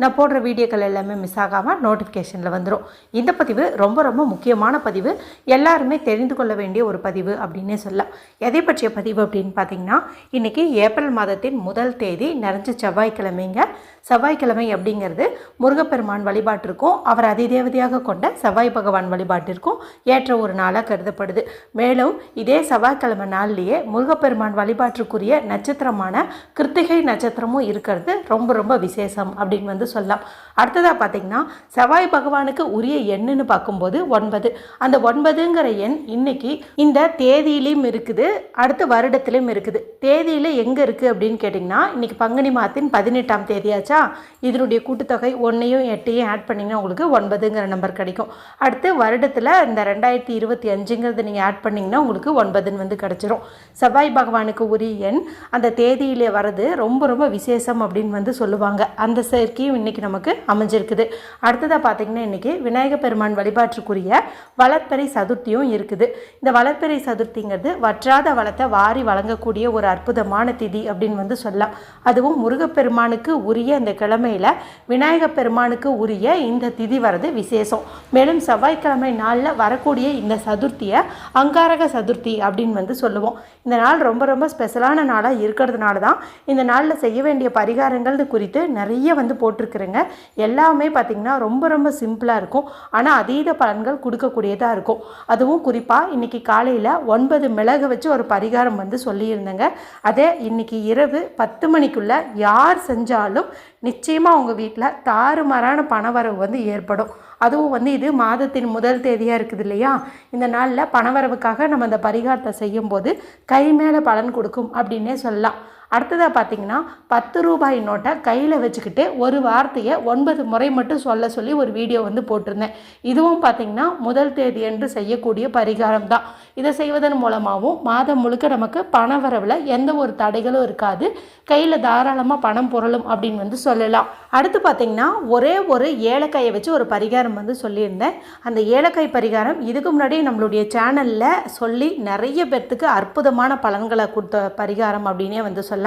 நான் போடுற வீடியோக்கள் எல்லாமே மிஸ் ஆகாமல் நோட்டிஃபிகேஷனில் வந்துடும் இந்த பதிவு ரொம்ப ரொம்ப முக்கியமான பதிவு. எல்லாருமே தெரிந்து கொள்ள வேண்டிய ஒரு பதிவு அப்படின்னே சொல்லலாம். எதை பற்றிய பதிவு அப்படின்னு பார்த்தீங்கன்னா இன்றைக்கி ஏப்ரல் மாதத்தின் முதல் தேதி நிறைஞ்ச செவ்வாய்க்கிழமைங்க. செவ்வாய்க்கிழமை அப்படிங்கிறது முருகப்பெருமான் வழிபாட்டிற்கும் அவர் அதிதேவதையாக கொண்ட செவ்வாய் பகவான் வழிபாட்டிற்கும் ஏற்ற ஒரு நாளாக கருதப்படுது. மேலும் இதே செவ்வாய்க்கிழமை நாள்லேயே முருகப்பெருமான் வழிபாட்டிற்குரிய நட்சத்திரமான கிருத்திகை நட்சத்திரமும் இருக்கிறது. ரொம்ப ரொம்ப விசேஷம் அப்படின்னு வந்து சொல்லலாம். அடுத்ததாக பார்த்தீங்கன்னா செவ்வாய் பகவானுக்கு உரிய எண்ணுன்னு பார்க்கும்போது ஒன்பது. அந்த ஒன்பதுங்கிற எண் இன்னைக்கு இந்த தேதியிலையும் இருக்குது அடுத்த வருடத்திலையும் இருக்குது. தேதியில் எங்கே இருக்குது அப்படின்னு கேட்டிங்கன்னா இன்னைக்கு பங்குனி மாதத்தின் பதினெட்டாம் தேதியாச்சா? இதனுடைய கூட்டுத்தொகை ஒன்றையும் எட்டையும் ஆட் பண்ணிங்கன்னா உங்களுக்கு ஒன்பதுங்கிற நம்பர் கிடைக்கும். அடுத்து வருடத்தில் இந்த ரெண்டாயிரத்தி இருபத்தி அஞ்சுங்கிறது நீங்கள் ஆட் பண்ணிங்கன்னா உங்களுக்கு ஒன்பதுன்னு வந்து கிடச்சிரும். செவ்வாய் பகவானுக்கு உரிய எண் அந்த தேதியிலே வர்றது ரொம்ப ரொம்ப விசேஷம் அப்படின்னு வந்து சொல்லுவாங்க. அந்த சேர்க்கையும் இன்றைக்கி நமக்கு அமைஞ்சிருக்குது. அடுத்ததாக பார்த்திங்கன்னா இன்னைக்கு விநாயக பெருமான் வழிபாட்டுக்குரிய வளர்ப்பறை சதுர்த்தியும் இருக்குது. இந்த வளர்ப்பறை சதுர்த்திங்கிறது வற்றாத வளத்தை வாரி வழங்கக்கூடிய ஒரு அற்புதமான திதி அப்படின்னு வந்து சொல்லலாம். அதுவும் முருகப்பெருமானுக்கு உரிய இந்த கிழமையில விநாயக பெருமானுக்கு உரிய இந்த திதி வர்றது விசேஷம். மேலும் செவ்வாய்க்கிழமை நாளில் வரக்கூடிய இந்த சதுர்த்தியை அங்காரக சதுர்த்தி அப்படின்னு வந்து சொல்லுவோம். இந்த நாள் ரொம்ப ரொம்ப ஸ்பெஷலான நாளாக இருக்கிறதுனால தான் இந்த நாளில் செய்ய வேண்டிய பரிகாரங்கள் குறித்து நிறைய வந்து போட்டிருக்கு. போட்டிருக்கிறேங்க எல்லாமே பார்த்திங்கன்னா ரொம்ப ரொம்ப சிம்பிளாக இருக்கும். ஆனால் அதீத பலன்கள் கொடுக்கக்கூடியதாக இருக்கும். அதுவும் குறிப்பாக இன்றைக்கி காலையில் ஒன்பது மிளகு வச்சு ஒரு பரிகாரம் வந்து சொல்லியிருந்தேங்க. அதே இன்றைக்கி இரவு பத்து மணிக்குள்ளே யார் செஞ்சாலும் நிச்சயமாக உங்கள் வீட்டில் தாறுமாறான பணவரவு வந்து ஏற்படும். அதுவும் வந்து இது மாதத்தின் முதல் தேதியாக இருக்குது இல்லையா? இந்த நாளில் பணவரவுக்காக நம்ம இந்த பரிகாரத்தை செய்யும்போது கை மேலே பலன் கொடுக்கும் அப்படின்னே சொல்லலாம். அடுத்ததாக பார்த்தீங்கன்னா பத்து ரூபாய் நோட்டை கையில் வச்சுக்கிட்டு ஒரு வார்த்தையை ஒன்பது முறை மட்டும் சொல்ல சொல்லி ஒரு வீடியோ வந்து போட்டிருந்தேன். இதுவும் பார்த்தீங்கன்னா முதல் தேதி என்று செய்யக்கூடிய பரிகாரம் தான். இதை செய்வதன் மூலமாகவும் மாதம் முழுக்க நமக்கு பண வரவில் எந்த ஒரு தடைகளும் இருக்காது. கையில் தாராளமாக பணம் புரளும் அப்படின்னு வந்து சொல்லலாம். அடுத்து பார்த்தீங்கன்னா ஒரே ஒரு ஏலக்காயை வச்சு ஒரு பரிகாரம் வந்து சொல்லியிருந்தேன். அந்த ஏலக்காய் பரிகாரம் இதுக்கு முன்னாடி நம்மளுடைய சேனலில் சொல்லி நிறைய பேர்த்துக்கு அற்புதமான பலன்களை கொடுத்த பரிகாரம் அப்படின்னே வந்து சொல்லலாம்.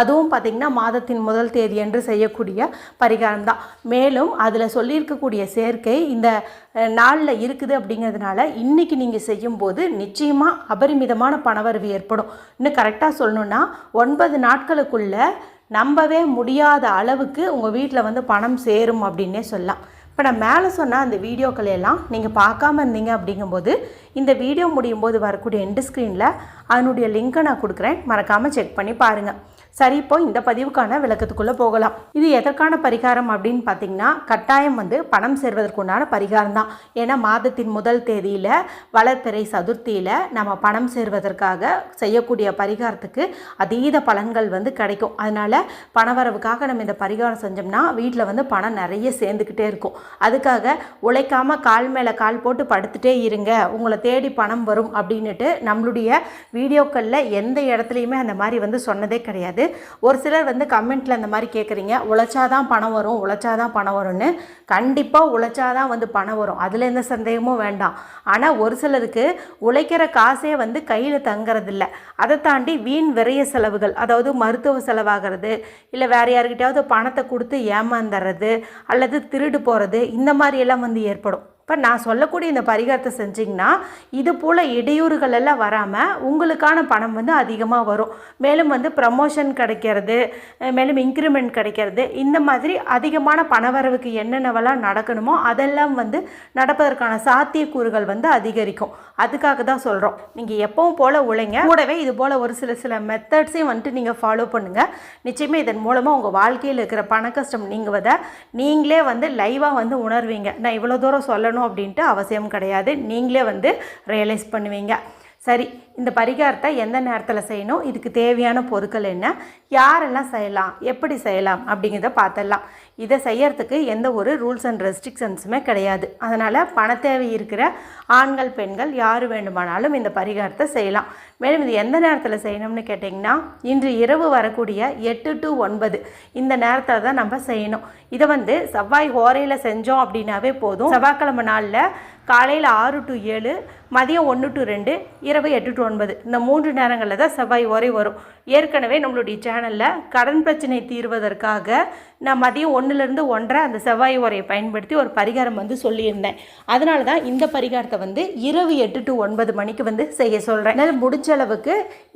அதுவும் பார்த்திங்கன்னா மாதத்தின் முதல் தேதி என்று செய்யக்கூடிய பரிகாரம் தான் மேலும் அதில் சொல்லியிருக்கக்கூடிய சேர்க்கை இந்த நாளில் இருக்குது அப்படிங்கிறதுனால இன்றைக்கி நீங்கள் செய்யும்போது நிச்சயமாக அபரிமிதமான பணவரவு ஏற்படும். இன்னும் கரெக்டாக சொல்லணுன்னா ஒன்பது நாட்களுக்குள்ள நம்பவே முடியாத அளவுக்கு உங்கள் வீட்டில் வந்து பணம் சேரும் அப்படின்னே சொல்லலாம். இப்போ நான் மேலே சொன்ன அந்த வீடியோக்கள் எல்லாம் நீங்கள் பார்க்காம இருந்தீங்க அப்படிங்கும்போது இந்த வீடியோ முடியும் போது வரக்கூடிய எண்டு ஸ்க்ரீனில் அதனுடைய லிங்க்கை நான் கொடுக்குறேன். மறக்காமல் செக் பண்ணி பாருங்கள் சரி இப்போ இந்த பதிவுக்கான விளக்கத்துக்குள்ளே போகலாம். இது எதற்கான பரிகாரம் அப்படின்னு பார்த்தீங்கன்னா கட்டாயம் வந்து பணம் சேர்வதற்குண்டான பரிகாரம் தான். ஏன்னா மாதத்தின் முதல் தேதியில் வளர்த்திரை சதுர்த்தியில் நம்ம பணம் சேர்வதற்காக செய்யக்கூடிய பரிகாரத்துக்கு அதீத பலன்கள் வந்து கிடைக்கும். அதனால் பணவரவுக்காக நம்ம இந்த பரிகாரம் செஞ்சோம்னா வீட்டில் வந்து பணம் நிறைய சேர்ந்துக்கிட்டே இருக்கும். அதுக்காக உழைக்காமல் கால் மேலே கால் போட்டு படுத்துட்டே இருங்க. உங்களை தேடி பணம் வரும் அப்படின்னுட்டு நம்மளுடைய வீடியோக்களில் எந்த இடத்துலையுமே அந்த மாதிரி வந்து சொன்னதே கிடையாது. ஒரு சிலர் வந்து கமெண்ட்டில் அந்த மாதிரி கேட்குறீங்க உழைச்சாதான் பணம் வரும் உழைச்சாதான் பணம் வரும்னு. கண்டிப்பாக உழைச்சாதான் வந்து பணம் வரும். அதில் எந்த சந்தேகமும் வேண்டாம். ஆனால் ஒரு சிலருக்கு உழைக்கிற காசே வந்து கையில் தங்குறதில்ல. அதை தாண்டி வீண் விரைய செலவுகள் அதாவது மருத்துவ செலவாகிறது இல்லை வேறு யாருக்கிட்டையாவது பணத்தை கொடுத்து ஏமாந்துறது அல்லது திருடு போகிறது இந்த மாதிரியெல்லாம் வந்து ஏற்படும். இப்போ நான் சொல்லக்கூடிய இந்த பரிகாரத்தை செஞ்சிங்கன்னா இது போல் இடையூறுகள் எல்லாம் வராமல் உங்களுக்கான பணம் வந்து அதிகமாக வரும். மேலும் வந்து ப்ரமோஷன் கிடைக்கிறது மேலும் இன்க்ரிமெண்ட் கிடைக்கிறது. இந்த மாதிரி அதிகமான பணவரவுக்கு என்னென்னவெல்லாம் நடக்கணுமோ அதெல்லாம் வந்து நடப்பதற்கான சாத்தியக்கூறுகள் வந்து அதிகரிக்கும். அதுக்காக தான் சொல்கிறோம் நீங்கள் எப்பவும் போல் உழைங்க. கூடவே இது போல் ஒரு சில சில மெத்தட்ஸையும் வந்துட்டு நீங்கள் ஃபாலோ பண்ணுங்கள் நிச்சயமாக இதன் மூலமாக உங்கள் வாழ்க்கையில் இருக்கிற பண கஷ்டம் நீங்குவதை நீங்களே வந்து லைவாக வந்து உணர்வீங்க. நான் இவ்வளோ தூரம் சொல்லணும். அப்படின்ட்டு அவசியம் கிடையாது. நீங்களே வந்து ரியலைஸ் பண்ணுவீங்க. சரி இந்த பரிகாரத்தை எந்த நேரத்தில் செய்யணும்? இதுக்கு தேவையான பொருட்கள் என்ன? யாரெல்லாம் செய்யலாம்? எப்படி செய்யலாம்? அப்படிங்கிறத பார்த்துடலாம். இதை செய்யறதுக்கு எந்த ஒரு ரூல்ஸ் அண்ட் ரெஸ்ட்ரிக்ஷன்ஸுமே கிடையாது. அதனால் பணத்தேவை இருக்கிற ஆண்கள் பெண்கள் யார் வேண்டுமானாலும் இந்த பரிகாரத்தை செய்யலாம். மேலும் இது எந்த நேரத்தில் செய்யணும்னு கேட்டிங்கன்னா இன்று இரவு வரக்கூடிய எட்டு டு ஒன்பது இந்த நேரத்தில் தான் நம்ம செய்யணும். இதை வந்து செவ்வாய் ஹோரையில் செஞ்சோம் அப்படின்னாவே போதும். செவ்வாய்க்கிழமை நாளில் காலையில் ஆறு டு ஏழு மதியம் ஒன்று டு ரெண்டு இரவு எட்டு டு ஒன்பது. இந்த மூன்று நேரங்களில் தான் செவ்வாய் உரை வரும். ஏற்கனவே நம்மளுடைய சேனலில் கடன் பிரச்சனை தீர்வதற்காக நான் மதியம் ஒன்றுலேருந்து ஒன்றரை அந்த செவ்வாய் உரையை பயன்படுத்தி ஒரு பரிகாரம் வந்து சொல்லியிருந்தேன். அதனால தான் இந்த பரிகாரத்தை வந்து இரவு எட்டு டு ஒன்பது மணிக்கு வந்து செய்ய சொல்கிறேன் அதனால் முடிஞ்ச அளவுக்கு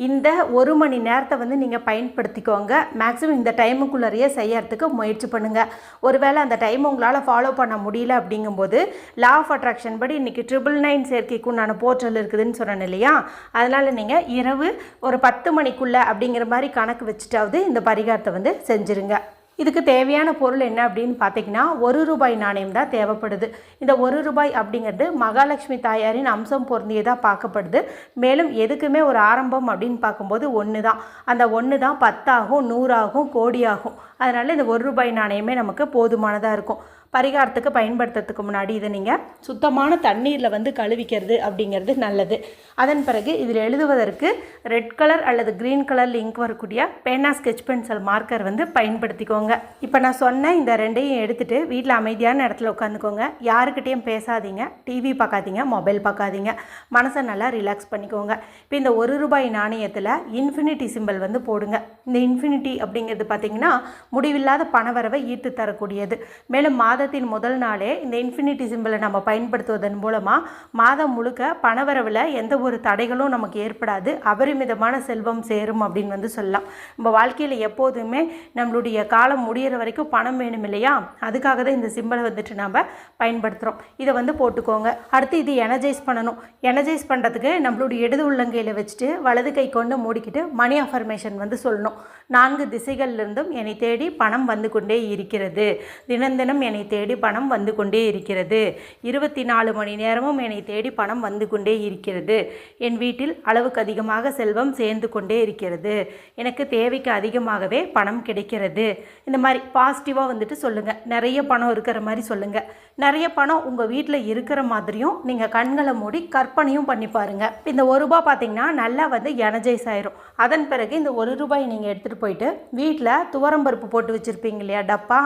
இந்த ஒரு மணி நேரத்தை வந்து நீங்கள் பயன்படுத்திக்கோங்க. மேக்ஸிமம் இந்த டைமுக்குள்ளறையே செய்யறதுக்கு முயற்சி பண்ணுங்கள் ஒருவேளை அந்த டைம் உங்களால் ஃபாலோ பண்ண முடியல அப்படிங்கும்போது லா ஆஃப் அட்ராக்ஷன் படி இன்றைக்கி ட்ரிபிள் நைன் சேர்க்கைக்கு அதுக்கான போர்ட்டல் இருக்குதுன்னு சொன்னேன் இல்லையா? அதனால் நீங்கள் இரவு ஒரு பத்து மணிக்குள்ளே அப்படிங்கிற மாதிரி கணக்கு வச்சுட்டாவது இந்த பரிகாரத்தை வந்து செஞ்சுருங்க. இதுக்கு தேவையான பொருள் என்ன அப்படின்னு பார்த்தீங்கன்னா ஒரு ரூபாய் நாணயம் தான் தேவைப்படுது. இந்த ஒரு ரூபாய் அப்படிங்கிறது மகாலட்சுமி தாயாரின் அம்சம் பொருந்தியதாக பார்க்கப்படுது. மேலும் எதுக்குமே ஒரு ஆரம்பம் அப்படின்னு பார்க்கும்போது ஒன்று தான். அந்த ஒன்று தான் பத்தாகும் நூறாகும் கோடியாகும். அதனால் இந்த ஒரு ரூபாய் நாணயமே நமக்கு போதுமானதாக இருக்கும். பரிகாரத்துக்கு பயன்படுத்துறதுக்கு முன்னாடி இதை நீங்கள் சுத்தமான தண்ணீரில் வந்து கழுவிக்கிறது அப்படிங்கிறது நல்லது. அதன் பிறகு இதில் எழுதுவதற்கு ரெட் கலர் அல்லது க்ரீன் கலர் இங்க் வரக்கூடிய பேனா ஸ்கெச் பென்சில் மார்க்கர் வந்து பயன்படுத்திக்கோங்க. இப்போ நான் சொன்ன இந்த ரெண்டையும் எடுத்துகிட்டு வீட்டில் அமைதியான இடத்துல உட்காந்துக்கோங்க. யாருக்கிட்டேயும் பேசாதீங்க. டிவி பார்க்காதீங்க. மொபைல் பார்க்காதீங்க. மனசை நல்லா ரிலாக்ஸ் பண்ணிக்கோங்க. இப்போ இந்த ஒரு ரூபாய் நாணயத்தில் இன்ஃபினிட்டி சிம்பிள் வந்து போடுங்க. இந்த இன்ஃபினிட்டி அப்படிங்கிறது பார்த்தீங்கன்னா முடிவில்லாத பணவரவை ஈர்த்து தரக்கூடியது. மேலும் மாதத்தின் முதல் நாளே இந்த இன்ஃபினிட்டி சிம்பிளை நம்ம பயன்படுத்துவதன் மூலமாக மாதம் முழுக்க பணவரவில் எந்த ஒரு தடைகளும் நமக்கு ஏற்படாது. அபரிமிதமான செல்வம் சேரும் அப்படின்னு வந்து சொல்லலாம். நம்ம வாழ்க்கையில் எப்போதுமே நம்மளுடைய காலம் முடிகிற வரைக்கும் பணம் வேணும் இல்லையா? அதுக்காக தான் இந்த சிம்பிளை வந்துட்டு நாம் பயன்படுத்துகிறோம் இதை வந்து போட்டுக்கோங்க. அடுத்து இது எனர்ஜைஸ் பண்ணணும். எனர்ஜைஸ் பண்ணுறதுக்கு நம்மளுடைய இடது உள்ளங்கையில் வச்சுட்டு வலது கை கொண்டு மூடிக்கிட்டு மணி அஃபர்மேஷன் வந்து சொல்லணும். நான்கு திசைகளிலிருந்தும் என்னை தேடி பணம் வந்து கொண்டே இருக்கிறது. தினம் தினம் என்னை தேடி பணம் வந்து கொண்டே இருக்கிறது. இருபத்தி நாலு மணி நேரமும் என்னை தேடி பணம் வந்து கொண்டே இருக்கிறது. என் வீட்டில் அளவுக்கு அதிகமாக செல்வம் சேர்ந்து கொண்டே இருக்கிறது. எனக்கு தேவைக்கு அதிகமாகவே பணம் கிடைக்கிறது. இந்த மாதிரி பாசிட்டிவாக வந்துட்டு சொல்லுங்கள் நிறைய பணம் இருக்கிற மாதிரி சொல்லுங்கள் நிறைய பணம் உங்கள் வீட்டில் இருக்கிற மாதிரியும் நீங்கள் கண்களை மூடி கற்பனையும் பண்ணி பாருங்கள் இந்த ஒரு ரூபாய் பார்த்தீங்கன்னா நல்லா வந்து எனர்ஜைஸ் ஆயிரும். அதன் பிறகு இந்த ஒரு ரூபாய் நீங்கள் எடுத்துகிட்டு போயிட்டு வீட்டில் துவரம்பருப்பு போட்டு வச்சுருப்பீங்க இல்லையா டப்பா?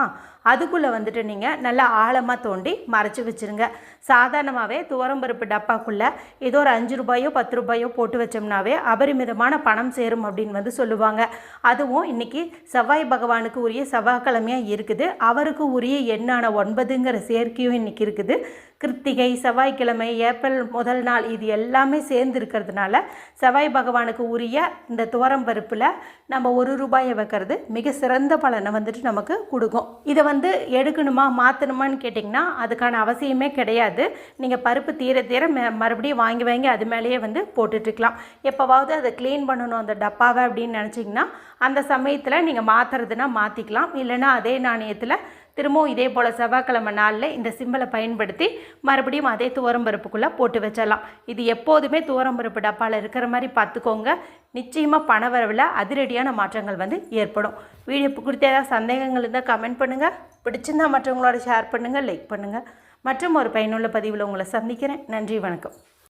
அதுக்குள்ளே வந்துட்டு நீங்கள் நல்லா ஆழமாக தோண்டி மறைச்சி வச்சுருங்க. சாதாரணமாகவே துவரம்பருப்பு டப்பாக்குள்ளே ஏதோ ஒரு அஞ்சு ரூபாயோ பத்து ரூபாயோ போட்டு வச்சோம்னாவே அபரிமிதமான பணம் சேரும் அப்படின்னு வந்து சொல்லுவாங்க. அதுவும் இன்றைக்கி செவ்வாய் பகவானுக்கு உரிய செவ்வாய்க்கிழமையாக இருக்குது. அவருக்கு உரிய எண்ணான ஒன்பதுங்கிற சேர்க்கையும் இன்றைக்கி இருக்குது. கிருத்திகை செவ்வாய்க்கிழமை ஏப்ரல் முதல் நாள் இது எல்லாமே சேர்ந்து இருக்கிறதுனால செவ்வாய் பகவானுக்கு உரிய இந்த துவரம் பருப்பில் நம்ம ஒரு ரூபாயை வைக்கிறது மிக சிறந்த பலனை வந்துட்டு நமக்கு கொடுக்கும். இதை வந்து எடுக்கணுமா மாற்றணுமான்னு கேட்டிங்கன்னா அதுக்கான அவசியமே கிடையாது. நீங்கள் பருப்பு தீர தீர ம- மறுபடியும் வாங்கி வாங்கி அது மேலேயே வந்து போட்டுட்ருக்கலாம் எப்போவாவது அதை க்ளீன் பண்ணணும் அந்த டப்பாவை அப்படின்னு நினச்சிங்கன்னா அந்த சமயத்தில் நீங்கள் மாற்றுறதுனா மாற்றிக்கலாம் இல்லைன்னா அதே நாணயத்தில் திரும்பவும் இதே போல் செவ்வாய்க்கிழமை நாளில் இந்த சிம்பிளை பயன்படுத்தி மறுபடியும் அதே துவரம்பருப்புக்குள்ளே போட்டு வச்சிடலாம். இது எப்போதுமே துவரம்பருப்பு டப்பாவில் இருக்கிற மாதிரி பார்த்துக்கோங்க. நிச்சயமாக பணவரவில் அதிரடியான மாற்றங்கள் வந்து ஏற்படும். வீடியோ குறித்த ஏதாவது சந்தேகங்கள் இருந்தால் கமெண்ட் பண்ணுங்கள் பிடிச்சிருந்தா மற்றவங்களோட ஷேர் பண்ணுங்கள் லைக் பண்ணுங்கள் மற்றும் ஒரு பயனுள்ள பதிவில் உங்களை சந்திக்கிறேன். நன்றி வணக்கம்.